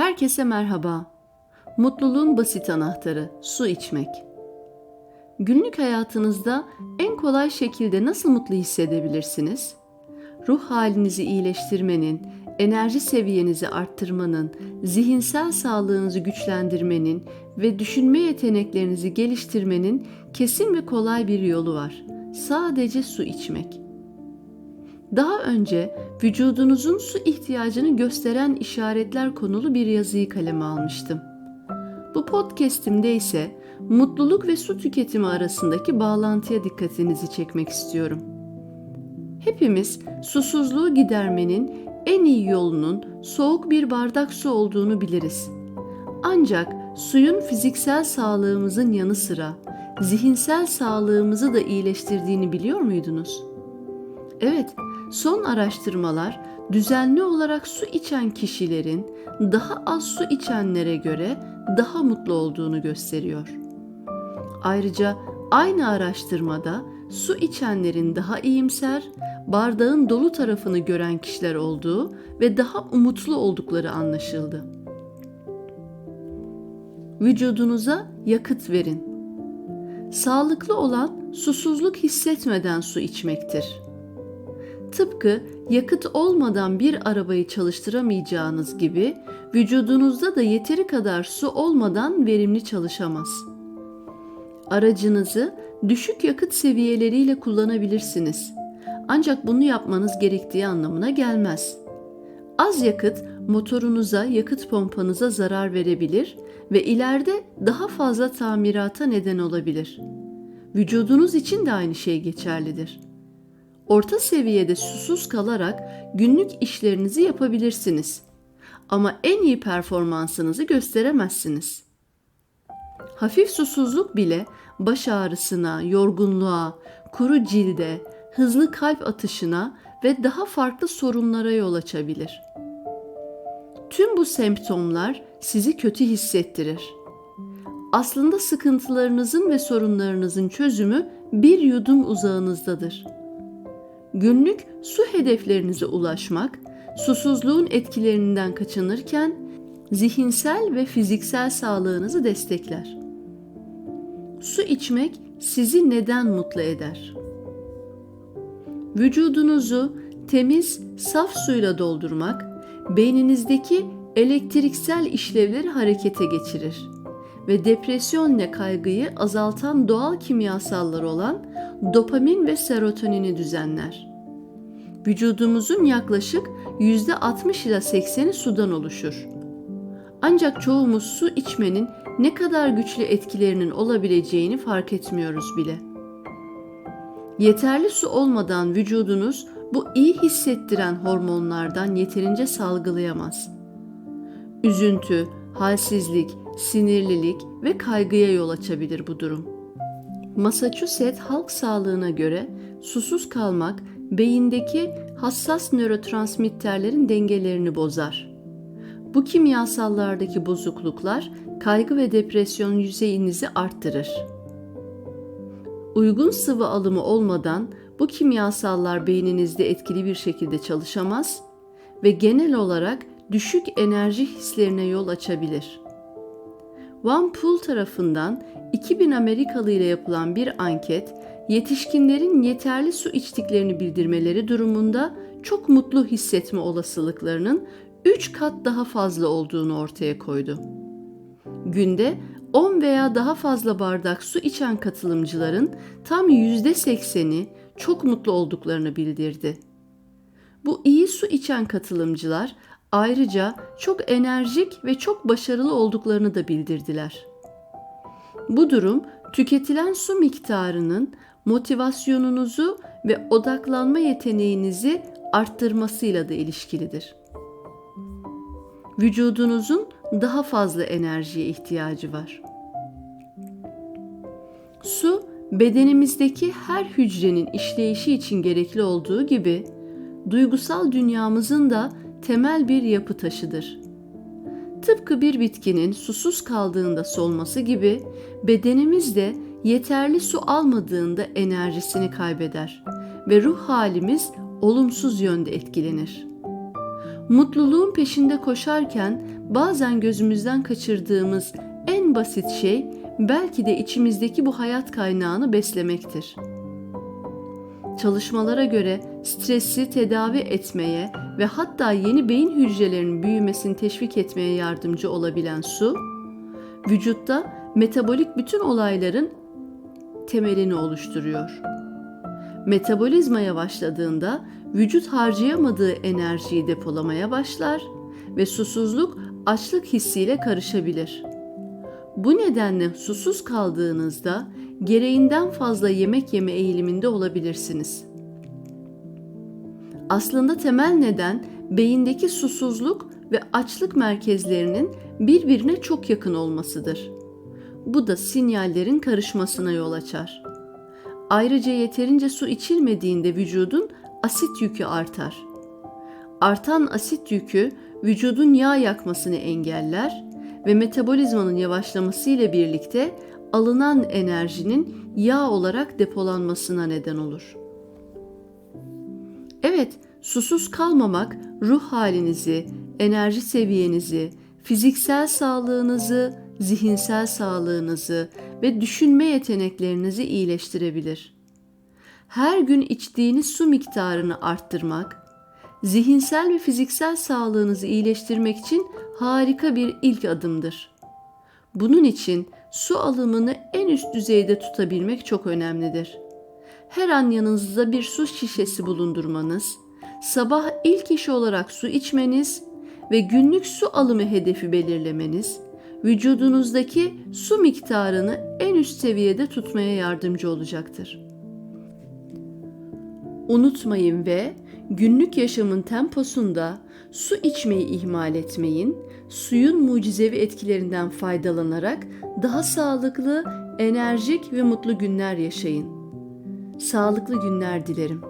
Herkese merhaba. Mutluluğun basit anahtarı su içmek. Günlük hayatınızda en kolay şekilde nasıl mutlu hissedebilirsiniz? Ruh halinizi iyileştirmenin, enerji seviyenizi arttırmanın, zihinsel sağlığınızı güçlendirmenin ve düşünme yeteneklerinizi geliştirmenin kesin ve kolay bir yolu var. Sadece su içmek. Daha önce vücudunuzun su ihtiyacını gösteren işaretler konulu bir yazıyı kaleme almıştım. Bu podcast'imde ise mutluluk ve su tüketimi arasındaki bağlantıya dikkatinizi çekmek istiyorum. Hepimiz susuzluğu gidermenin en iyi yolunun soğuk bir bardak su olduğunu biliriz. Ancak suyun fiziksel sağlığımızın yanı sıra zihinsel sağlığımızı da iyileştirdiğini biliyor muydunuz? Evet, son araştırmalar düzenli olarak su içen kişilerin daha az su içenlere göre daha mutlu olduğunu gösteriyor. Ayrıca aynı araştırmada su içenlerin daha iyimser, bardağın dolu tarafını gören kişiler olduğu ve daha umutlu oldukları anlaşıldı. Vücudunuza yakıt verin. Sağlıklı olan susuzluk hissetmeden su içmektir. Tıpkı yakıt olmadan bir arabayı çalıştıramayacağınız gibi vücudunuzda da yeteri kadar su olmadan verimli çalışamaz. Aracınızı düşük yakıt seviyeleriyle kullanabilirsiniz. Ancak bunu yapmanız gerektiği anlamına gelmez. Az yakıt motorunuza, yakıt pompanıza zarar verebilir ve ileride daha fazla tamirata neden olabilir. Vücudunuz için de aynı şey geçerlidir. Orta seviyede susuz kalarak günlük işlerinizi yapabilirsiniz. Ama en iyi performansınızı gösteremezsiniz. Hafif susuzluk bile baş ağrısına, yorgunluğa, kuru cilde, hızlı kalp atışına ve daha farklı sorunlara yol açabilir. Tüm bu semptomlar sizi kötü hissettirir. Aslında sıkıntılarınızın ve sorunlarınızın çözümü bir yudum uzağınızdadır. Günlük su hedeflerinize ulaşmak, susuzluğun etkilerinden kaçınırken zihinsel ve fiziksel sağlığınızı destekler. Su içmek sizi neden mutlu eder? Vücudunuzu temiz, saf suyla doldurmak beyninizdeki elektriksel işlevleri harekete geçirir ve depresyon ve kaygıyı azaltan doğal kimyasallar olan dopamin ve serotonini düzenler. Vücudumuzun yaklaşık %60 ila 80'i sudan oluşur. Ancak çoğumuz su içmenin ne kadar güçlü etkilerinin olabileceğini fark etmiyoruz bile. Yeterli su olmadan vücudunuz bu iyi hissettiren hormonlardan yeterince salgılayamaz. Üzüntü, halsizlik, sinirlilik ve kaygıya yol açabilir bu durum. Massachusetts halk sağlığına göre susuz kalmak beyindeki hassas nörotransmitterlerin dengelerini bozar. Bu kimyasallardaki bozukluklar kaygı ve depresyon yüzeyinizi arttırır. Uygun sıvı alımı olmadan bu kimyasallar beyninizde etkili bir şekilde çalışamaz ve genel olarak düşük enerji hislerine yol açabilir. Van Pool tarafından 2000 Amerikalı ile yapılan bir anket, yetişkinlerin yeterli su içtiklerini bildirmeleri durumunda çok mutlu hissetme olasılıklarının 3 kat daha fazla olduğunu ortaya koydu. Günde 10 veya daha fazla bardak su içen katılımcıların tam %80'i çok mutlu olduklarını bildirdi. Bu iyi su içen katılımcılar ayrıca çok enerjik ve çok başarılı olduklarını da bildirdiler. Bu durum tüketilen su miktarının motivasyonunuzu ve odaklanma yeteneğinizi arttırmasıyla da ilişkilidir. Vücudunuzun daha fazla enerjiye ihtiyacı var. Su bedenimizdeki her hücrenin işleyişi için gerekli olduğu gibi duygusal dünyamızın da temel bir yapı taşıdır. Tıpkı bir bitkinin susuz kaldığında solması gibi bedenimiz de yeterli su almadığında enerjisini kaybeder ve ruh halimiz olumsuz yönde etkilenir. Mutluluğun peşinde koşarken bazen gözümüzden kaçırdığımız en basit şey belki de içimizdeki bu hayat kaynağını beslemektir. Çalışmalara göre stresi tedavi etmeye ve hatta yeni beyin hücrelerinin büyümesini teşvik etmeye yardımcı olabilen su, vücutta metabolik bütün olayların temelini oluşturuyor. Metabolizma yavaşladığında vücut harcayamadığı enerjiyi depolamaya başlar ve susuzluk açlık hissiyle karışabilir. Bu nedenle susuz kaldığınızda gereğinden fazla yemek yeme eğiliminde olabilirsiniz. Aslında temel neden beyindeki susuzluk ve açlık merkezlerinin birbirine çok yakın olmasıdır. Bu da sinyallerin karışmasına yol açar. Ayrıca yeterince su içilmediğinde vücudun asit yükü artar. Artan asit yükü vücudun yağ yakmasını engeller ve metabolizmanın yavaşlaması ile birlikte alınan enerjinin yağ olarak depolanmasına neden olur. Evet, susuz kalmamak ruh halinizi, enerji seviyenizi, fiziksel sağlığınızı, zihinsel sağlığınızı ve düşünme yeteneklerinizi iyileştirebilir. Her gün içtiğiniz su miktarını arttırmak, zihinsel ve fiziksel sağlığınızı iyileştirmek için harika bir ilk adımdır. Bunun için su alımını en üst düzeyde tutabilmek çok önemlidir. Her an yanınızda bir su şişesi bulundurmanız, sabah ilk iş olarak su içmeniz ve günlük su alımı hedefi belirlemeniz, vücudunuzdaki su miktarını en üst seviyede tutmaya yardımcı olacaktır. Unutmayın ve günlük yaşamın temposunda su içmeyi ihmal etmeyin. Suyun mucizevi etkilerinden faydalanarak daha sağlıklı, enerjik ve mutlu günler yaşayın. Sağlıklı günler dilerim.